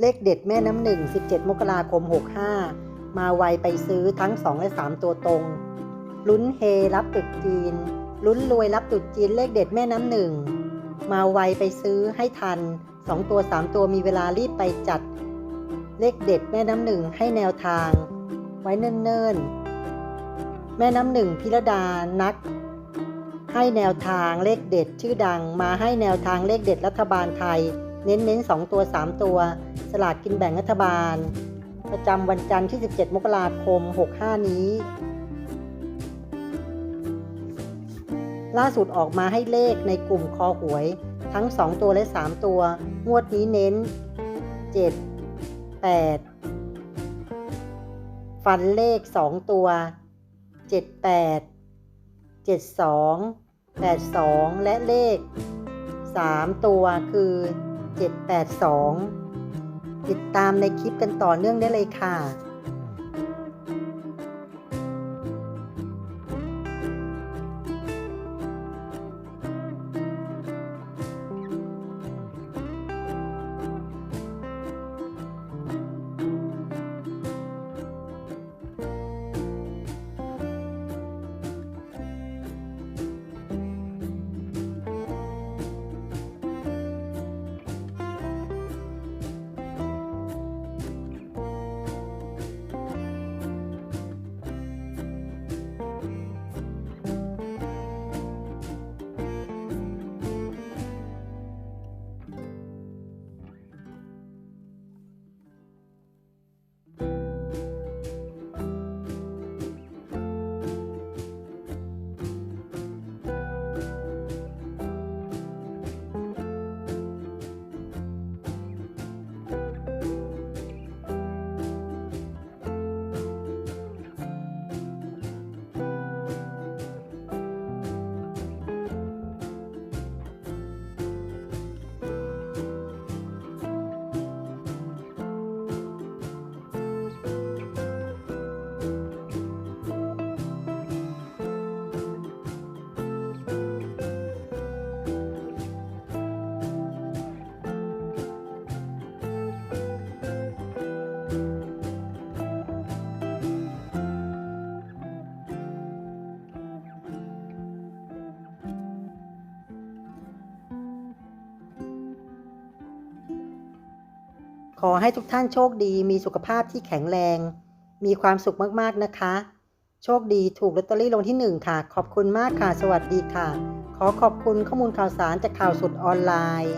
เลขเด็ดแม่น้ำหนึ่ง 17 มกราคม 65 มาไวไปซื้อทั้ง 2 และ 3 ตัวตรง ลุ้นเฮรับตุดจีน ลุ้นรวยรับตุดจีนเลขเด็ดแม่น้ำหนึ่ง มาไวไปซื้อให้ทัน 2 ตัว 3 ตัวมีเวลารีบไปจัด เลขเด็ดแม่น้ำหนึ่งให้แนวทาง ไว้เนิ่นๆ แม่น้ำหนึ่งพิรดานัก ให้แนวทางเลขเด็ดชื่อดัง มาให้แนวทางเลขเด็ดรัฐบาลไทย เน้นเน้น2ตัว 3 ตัว สลากกินแบ่งรัฐบาล ประจำวันจันทร์ที่ 17 มกราคม 65 นี้ ล่าสุดออกมาให้เลขในกลุ่มคอหวย ทั้ง 2 ตัวและ 3 ตัว งวดนี้เน้น 7 8 ฟันเลข 2 ตัว 78 72 82 และเลข 3 ตัวคือ 782 ติดตามในคลิปกันต่อเนื่องได้เลยค่ะ อให้ทุกท่านโชคดี มีสุขภาพที่แข็งแรง มีความสุขมากๆนะคะ โชคดีถูกลอตเตอรี่ลงที่ 1 ค่ะ ขอบคุณมากค่ะ สวัสดีค่ะ ขอขอบคุณข้อมูลข่าวสารจากข่าวสดออนไลน์